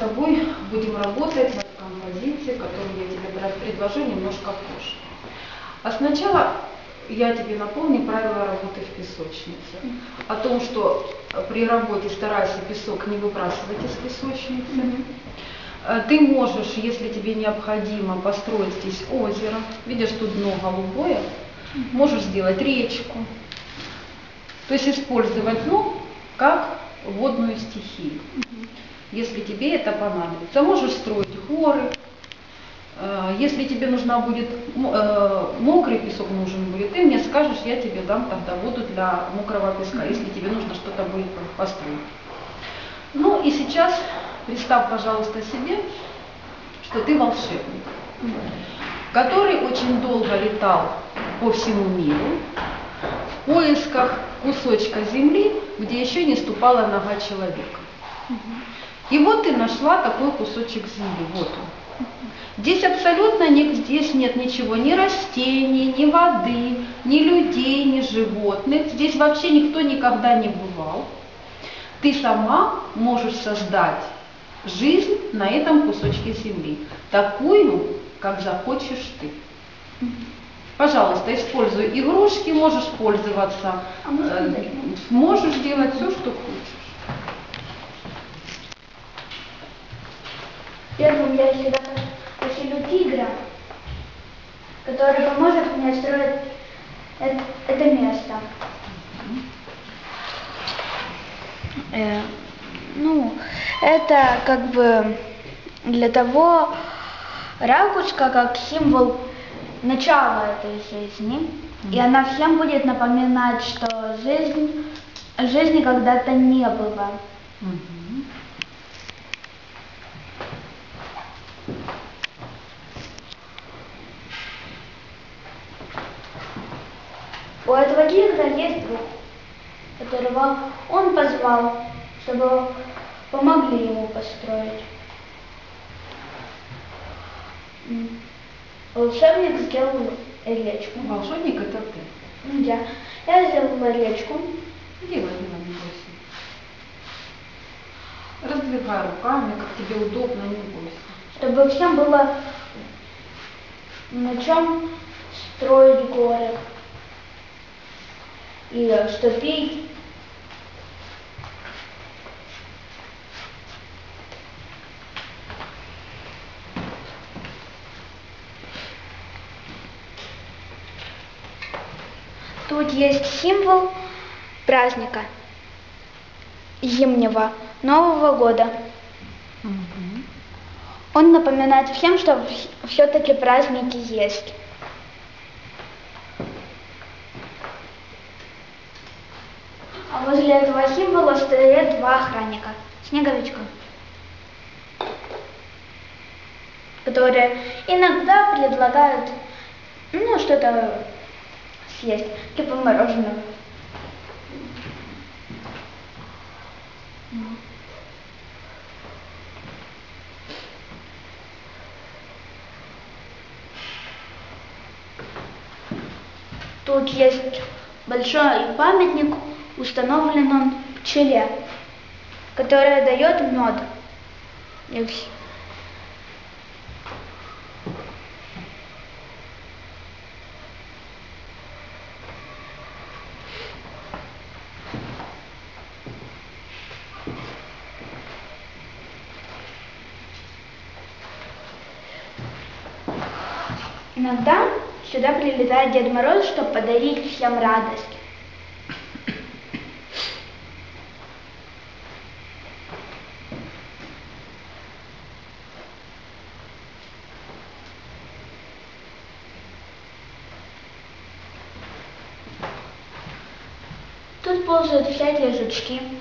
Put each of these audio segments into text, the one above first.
тобой будем работать над композицией, которую я тебе предложу немножко позже. А сначала я тебе напомню правила работы в песочнице. О том, что при работе старайся песок не выбрасывать из песочницы. Э, Ты можешь, если тебе необходимо, построить здесь озеро. Видишь, тут дно голубое. Можешь сделать речку. То есть использовать дно как водную стихию, если тебе это понадобится. Можешь строить горы. Э, Если тебе нужна будет э, мокрый песок нужен будет, ты мне скажешь, я тебе дам тогда воду для мокрого песка, если тебе нужно что-то будет построить. Ну и сейчас представь, пожалуйста, себе, что ты волшебник, который очень долго летал по всему миру в поисках кусочка земли, где еще не ступала нога человека. И вот ты нашла такой кусочек земли, вот он. Здесь абсолютно не, здесь нет ничего, ни растений, ни воды, ни людей, ни животных. Здесь вообще никто никогда не бывал. Ты сама можешь создать жизнь на этом кусочке земли, такую, как захочешь ты. Пожалуйста, используй игрушки, можешь пользоваться, А э, можешь делать все, что хочешь. Первым я всегда поселю тигра, который поможет мне строить это, место. Э, ну, это как бы для того ракушка как символ начала этой жизни. И она всем будет напоминать, что жизнь, жизни когда-то не было. Мгм. У этого тигра есть друг, которого он позвал, чтобы помогли ему построить. Волшебник сделал речку. Волшебник это ты. Я, я сделала речку. Делай, делай, не бойся. Раздвигай руками, как тебе удобно, не бойся. чтобы всем было на чем строить горы и что пить. Тут есть символ праздника зимнего Нового года. Он напоминает всем, что все-таки праздники есть. А возле этого символа стоят два охранника. Снеговичка. Которые иногда предлагают, ну, что-то съесть, типа мороженого. Тут есть большой памятник, установлен он пчеле, которая дает мед. Иногда сюда прилетает Дед Мороз, чтобы подарить всем радость. всякие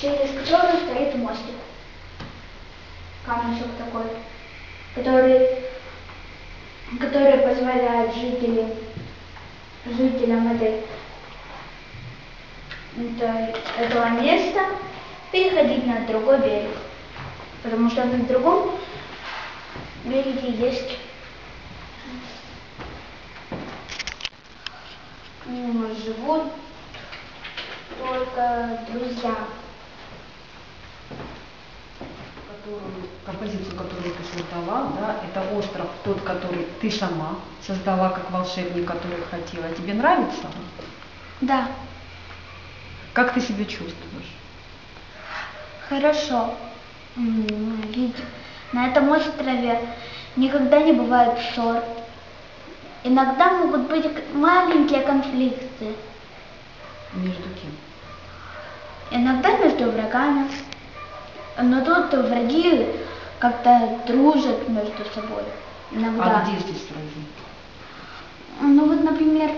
Через которую стоит мостик. Камешек такой, который, который позволяет жителям, жителям этой, этой- этого места переходить на другой берег. Потому что на другом береге есть живут только друзья. Композицию, которую ты создала, да, это остров тот, который ты сама создала как волшебник, который хотела. Тебе нравится? Да, Как ты себя чувствуешь? хорошо. Ведь на этом острове никогда не бывает ссор. Иногда могут быть маленькие конфликты. Между кем? Иногда между врагами. Но тут враги как-то дружат между собой. Иногда. А где здесь враги? Ну вот, например,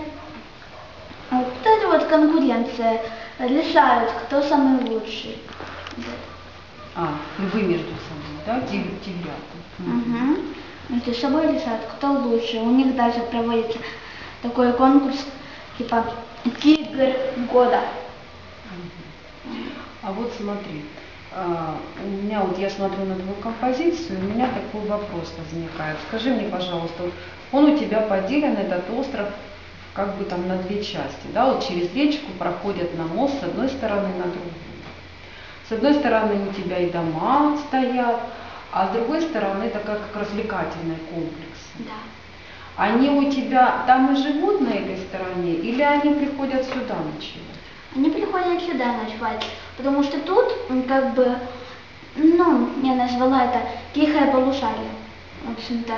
вот эта вот конкуренция. Решают, кто самый лучший. А, вы между собой, да? Мгм. Мгм. Между собой решают, кто лучше. У них даже проводится такой конкурс, типа Тигр года. А вот смотри, у меня вот я смотрю на твою композицию, у меня такой вопрос возникает. Скажи мне, пожалуйста, вот он у тебя поделен, этот остров, как бы там на две части, да, вот через речку проходят на мост с одной стороны на другую. С одной стороны у тебя и дома стоят, а с другой стороны это как развлекательный комплекс. Да. Они у тебя там и живут на этой стороне, или они приходят сюда ночевать? Они приходят сюда ночевать, потому что тут как бы, ну, я назвала это тихое полушарие. В общем-то,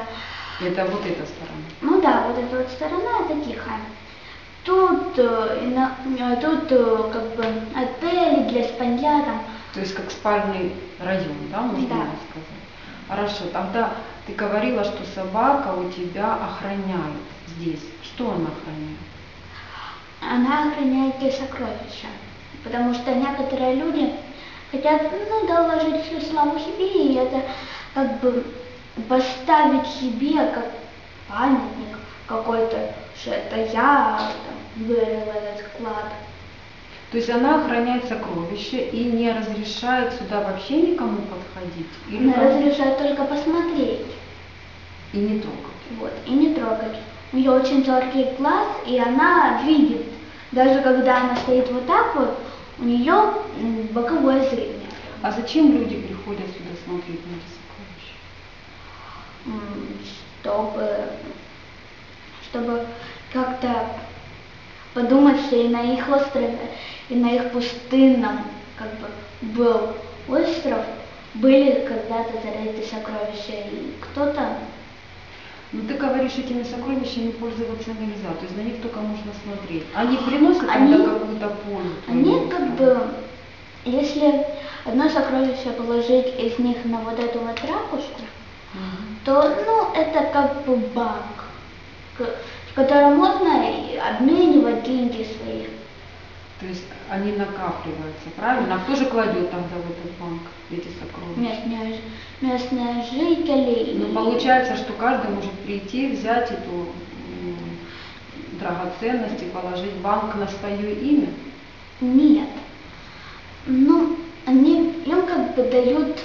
Это вот эта сторона. ну да, вот эта вот сторона это тихая. Тут, э, э, тут э, как бы отели для спанья там. То есть как спальный район, да, можно Да. сказать. Хорошо, тогда ты говорила, что собака у тебя охраняет здесь. Что она охраняет? Она охраняет те сокровища, потому что некоторые люди хотят, ну, доложить всю славу себе, и это как бы поставить себе как памятник какой-то, что это я там, вырыл этот клад. То есть она охраняет сокровища и не разрешает сюда вообще никому подходить? Или Она как? разрешает только посмотреть, И не трогать. вот, и не трогать. У нее очень зоркий глаз, и она видит. Даже когда она стоит вот так вот, у нее боковое зрение. А зачем люди приходят сюда смотреть на эти сокровища? Чтобы, чтобы как то подумать, что и на их острове, и на их пустынном как бы был остров, были когда-то зарыты сокровища, и кто-то, Ну ты говоришь, этими сокровищами пользоваться нельзя, то есть на них только можно смотреть. Они приносят Они- тогда какую-то пользу? они твоему как бы, если одно сокровище положить из них на вот эту вот ракушку, Мгм. то, ну, это как бы банк, в котором можно обменивать деньги свои. То есть они накапливаются, правильно? А кто же кладет тогда в этот банк эти сокровища? местные, местные жители. Ну, получается, что каждый может прийти, взять эту драгоценность и положить банк на свое имя? Нет. Ну, они им как бы дают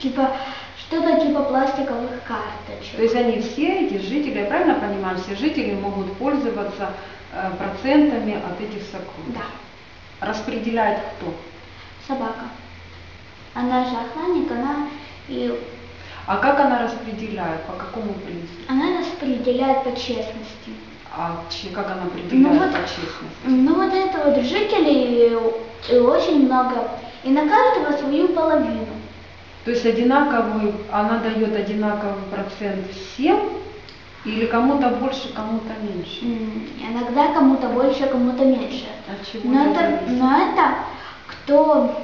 типа что-то типа пластиковых карточек. То есть они все, эти жители, я правильно понимаю, все жители могут пользоваться процентами от этих сокровищ? Да, Распределяет кто? собака. Она же охранник, она и А как она распределяет? По какому принципу? она распределяет по честности. А как она определяет Ну вот- по честности? Ну вот это вот жителей очень много, и на каждого свою половину. То есть одинаковый, она дает одинаковый процент всем, или кому-то больше, кому-то меньше? Иногда кому-то больше, кому-то меньше. От чего Но это но это кто,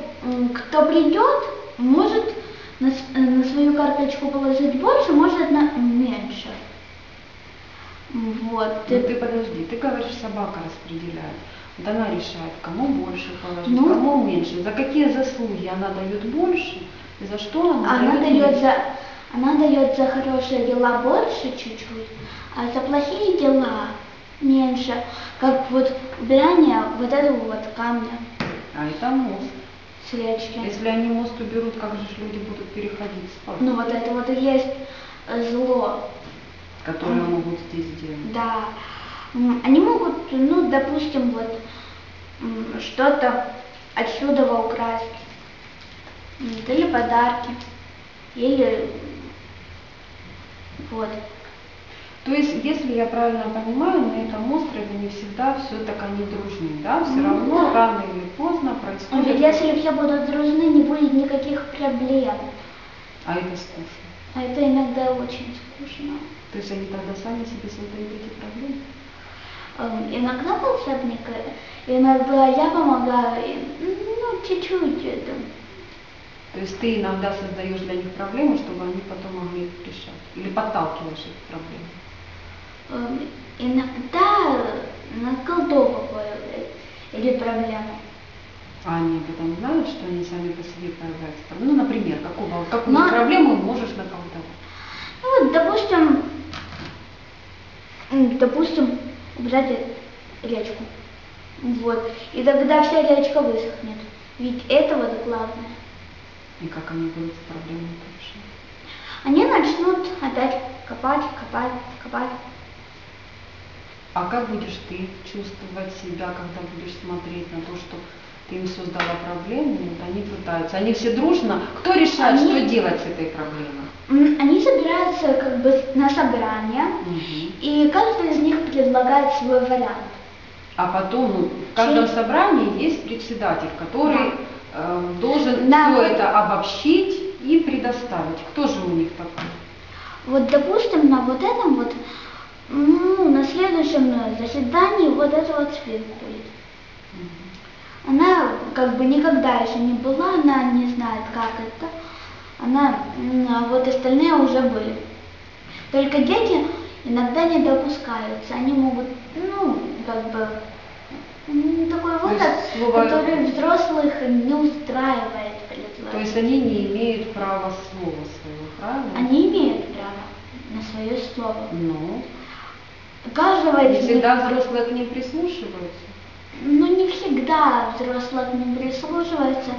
кто придет, может речку положить больше, может на меньше. Вот. Ну ты подожди, ты говоришь, собака распределяет. Вот она решает, кому больше положить, Ну. кому меньше. За какие заслуги она дает больше, за что она, Она дает дает меньше. за она дает за хорошие дела больше чуть-чуть, а за плохие дела меньше. Как вот убирание вот этого вот камня А это мост. с речки. Если они мост уберут, как же люди будут переходить спать, Ну вот это вот и есть зло. которые Мгм. могут здесь сделать? Да. Они могут, ну, допустим, вот что-то отсюда украсть. Или подарки. Или вот. То есть, если я правильно понимаю, на этом острове не всегда все так они дружны, да? Все Ну, равно да. рано или поздно Ведь происходит... Если все будут дружны, не будет никаких проблем. А это скучно. А это иногда очень скучно. То есть они тогда сами себе создают эти проблемы? Эм, Иногда волшебник, иногда я помогаю, ну, чуть-чуть это. То есть ты иногда создаешь для них проблемы, чтобы они потом могли их решать? Или подталкиваешь их проблемы? Эм, Иногда наколдовываю или проблему. А они об этом знают, что они сами по себе появляются? Ну, например, какого, какую Но- проблему можешь наколдовать? Ну вот, допустим, допустим, убрать речку. Вот. И тогда вся речка высохнет. Ведь это вот главное. И как они будут с проблемой решать? Они начнут опять копать, копать, копать. А как будешь ты чувствовать себя, когда будешь смотреть на то, что ты им создала проблему, вот они пытаются, они все дружно, кто решает, Они- что делать с этой проблемой? Они собираются как бы на собрание, Мгм. и каждый из них предлагает свой вариант. А потом ну, в каждом Через- собрании есть председатель, который э, должен Да. все это обобщить и предоставить. Кто же у них такой? Вот, допустим, на вот этом вот, ну, на следующем э, заседании вот эта вот свет будет. Она как бы никогда еще не была, она не знает, как это. Она, а вот остальные уже были. Только дети иногда не допускаются. Они могут, ну, как бы, такой То есть возраст, слово- который взрослых не устраивает. То есть они не имеют права слова своего, правильно? Они имеют право на свое слово. Но Каждого не всегда взрослые к ним прислушиваются. Ну, не всегда взрослые к ним прислушиваются.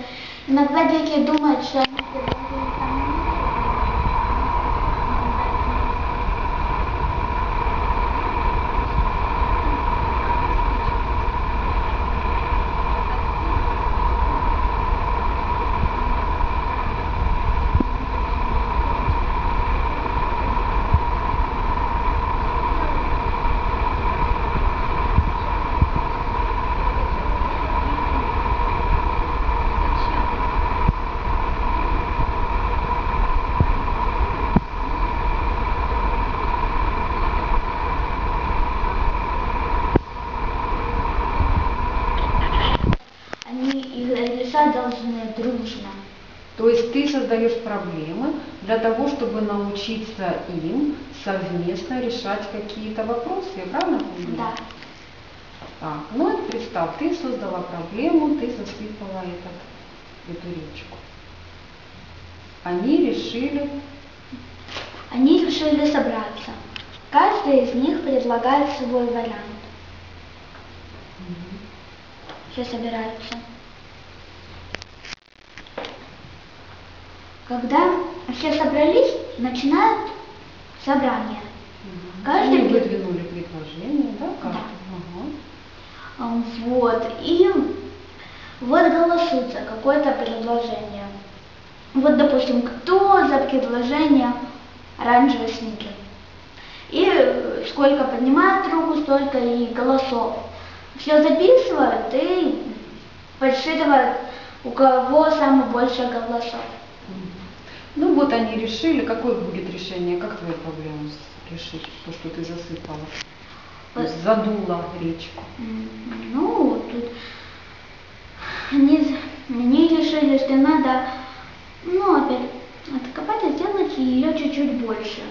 Иногда дети думают, что Они их решать должны дружно. То есть ты создаешь проблемы для того, чтобы научиться им совместно решать какие-то вопросы. Я правильно понимаю? Да. Так, ну вот представь, ты создала проблему, ты засыпала этот, эту речку. Они решили, Они решили собраться. Каждый из них предлагает свой вариант. Все собираются. Когда все собрались, начинают собрание. Каждый они выдвинули предложение, да, каждый? Да. Ам, Вот, и вот голосуется какое-то предложение. Вот, допустим, кто за предложение оранжевый снеги? И сколько поднимает руку, столько и голосов. Все записывают и подсчитывают, у кого самое больше голосов. Ну вот они решили, какое будет решение, как твою проблему с- решить, то, что ты засыпала, Вот. задула речку. Ну, тут они, они решили, что надо, ну, опять откопать и сделать и ее чуть-чуть больше.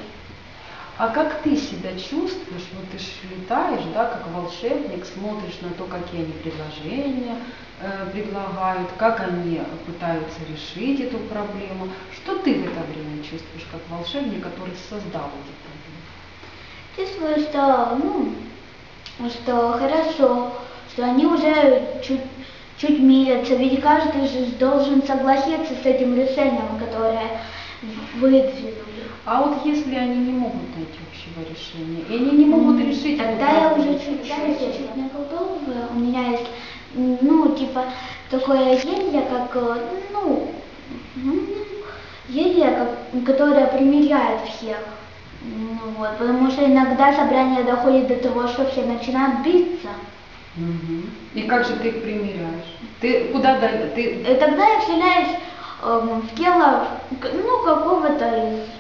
А как ты себя чувствуешь? Вот ты же летаешь, да, как волшебник, смотришь на то, какие они предложения э, предлагают, как они пытаются решить эту проблему. Что ты в это время чувствуешь, как волшебник, который создал эти проблемы? Чувствую, что, ну, что хорошо, что они уже чуть, чуть мирятся, ведь каждый же должен согласиться с этим решением, которое выдвинули. А вот если они не могут найти общего решения, и они не могут решить... Тогда я уже чуть дальше, чуть наколдовываю. У меня есть, ну, типа, такое зелье, как, э, ну, зелье, как, которое примиряет всех. Ну, вот, потому что иногда собрание доходит до того, что все начинают биться. Мгм. И как же ты их примеряешь? Ты куда? Ты И тогда я вселяюсь эм, в тело, ну, какого-то из,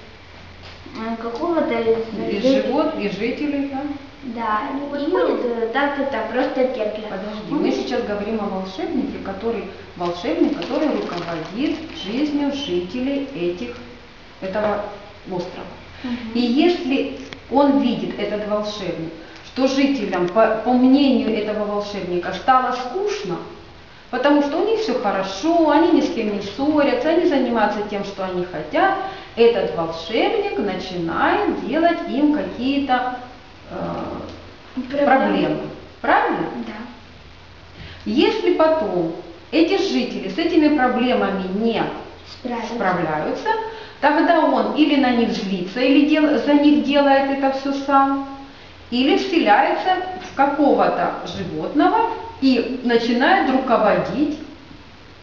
какого-то из, из жителей. живот, из жителей, да? Да, и будет э, так это просто тепло. Подожди, мы сейчас говорим о волшебнике, который волшебник, который руководит жизнью жителей этих этого острова. И если он видит, этот волшебник, что жителям, по, по мнению этого волшебника, стало скучно, потому что у них все хорошо, они ни с кем не ссорятся, они занимаются тем, что они хотят, этот волшебник начинает делать им какие-то э, проблемы. Правильно? Да. Если потом эти жители с этими проблемами не Справиться. справляются, тогда он или на них злится, или дел- за них делает это все сам, или вселяется в какого-то животного и начинает руководить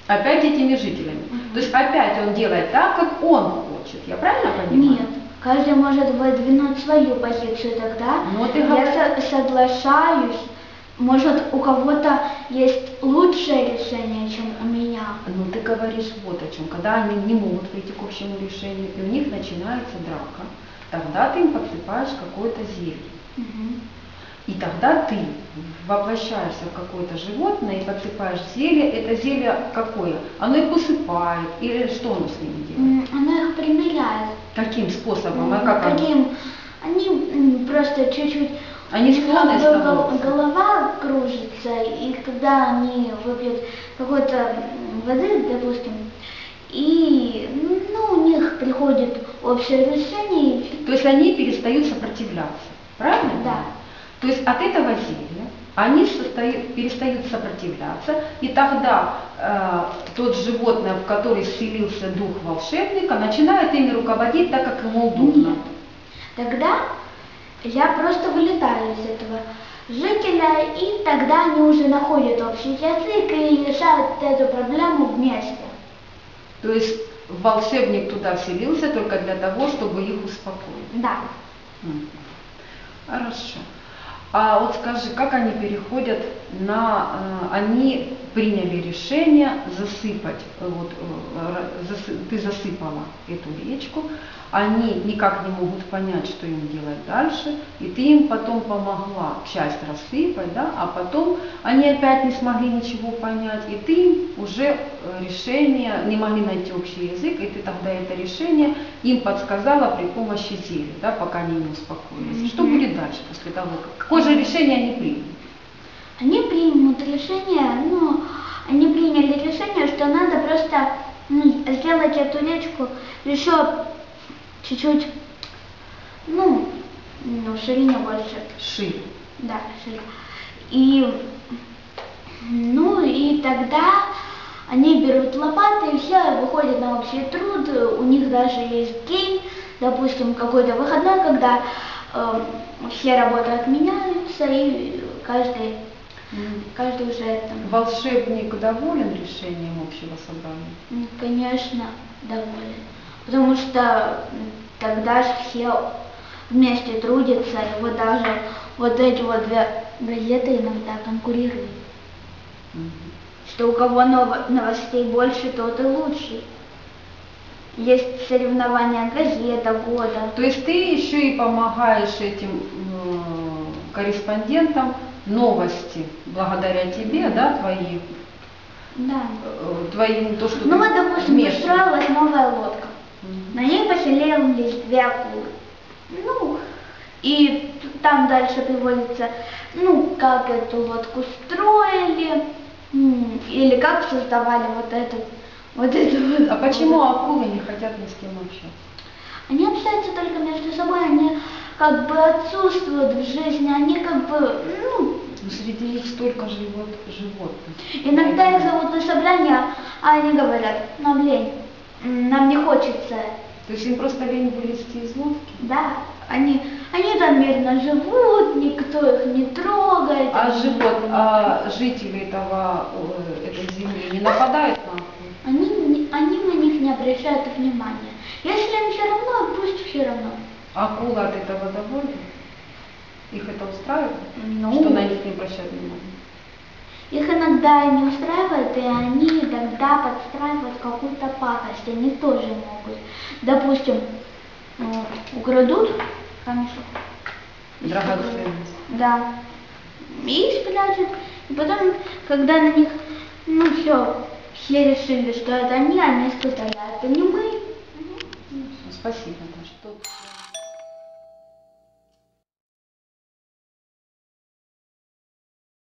опять этими жителями. То есть опять он делает так, как он хочет. Я правильно понимаю? Нет. Каждый может выдвинуть свою позицию тогда. Ну, ты я со- соглашаюсь. Может, у кого-то есть лучшее решение, чем у меня. Ну, ты говоришь вот о чем. Когда они не могут выйти к общему решению, и у них начинается драка, тогда ты им подсыпаешь какое-то зелье. Мгм. И тогда ты воплощаешься в какое-то животное и подсыпаешь зелье. Это зелье какое? Оно их усыпает или что оно с ними делает? Оно их примиряет. Каким способом? А как оно? Каким? Они просто чуть-чуть Они склонны становятся? голова кружится, и когда они выпьют какой-то воды, допустим, и ну, у них приходит общее решение, То есть они перестают сопротивляться. Правильно? Да. То есть от этого зелья они состоят- перестают сопротивляться, и тогда э, тот животное, в который вселился дух волшебника, начинает ими руководить так, как ему удобно. Тогда я просто вылетаю из этого жителя, и тогда они уже находят общий язык и решают эту проблему вместе. То есть волшебник туда вселился только для того, чтобы их успокоить. Да. Хорошо. А вот скажи, как они переходят на, э, они приняли решение засыпать, э, вот э, ты засыпала эту речку, они никак не могут понять, что им делать дальше, и ты им потом помогла часть рассыпать, да, а потом они опять не смогли ничего понять, и ты им уже решение, не могли найти общий язык, и ты тогда это решение им подсказала при помощи зелья, да, пока они не успокоились. Что Мгм. будет дальше после того, как, какое же решение они примут? Они примут решение, ну, они приняли решение, что надо просто ну, сделать эту речку еще чуть-чуть, ну, ну, ширине больше. Шире. Да, шире. И, ну, и тогда они берут лопаты и все, выходят на общий труд, у них даже есть день, допустим, какой-то выходной, когда все работы отменяются, и каждый, каждый уже там, Волшебник доволен решением общего собрания? конечно, доволен. Потому что тогда же все вместе трудятся, и вот даже вот эти вот две газеты иногда конкурируют. Мгм. что у кого нов- новостей больше, тот и лучший. Есть соревнования газета года. То есть ты еще и помогаешь этим м, корреспондентам новости благодаря тебе, да, твои, Да. э, твоим то, что Ну ты вот, допустим, вмешиваешь. построилась новая лодка. Мгм. На ней поселил появились две акулы. Ну, и там дальше приводится, ну, как эту лодку строили, или как создавали вот эту, вот эту вот. А почему акулы не хотят ни с кем общаться? Они общаются только между собой, они как бы отсутствуют в жизни, они как бы, ну, Ну, Среди них столько живот, животных. иногда их зовут на собрание, а они говорят, нам лень, нам не хочется То есть им просто лень вылезти из лодки? Да, они, они там мирно живут, никто их не трогает. А живот, а жители этого, э, этой земли не нападают на акул? Они, не- они на них не обращают внимания. Если им все равно, пусть все равно. Акулы от этого довольны? Их это устраивает? Ну. Что на них не обращают внимания? Их иногда не устраивает, и они тогда подстраивают какую-то пакость. Они тоже могут. Допустим, э, украдут камешек. Драгоценность. Да. И спрячут. И потом, когда на них, ну все, все решили, что это они, они сказали, «А это не мы. Спасибо,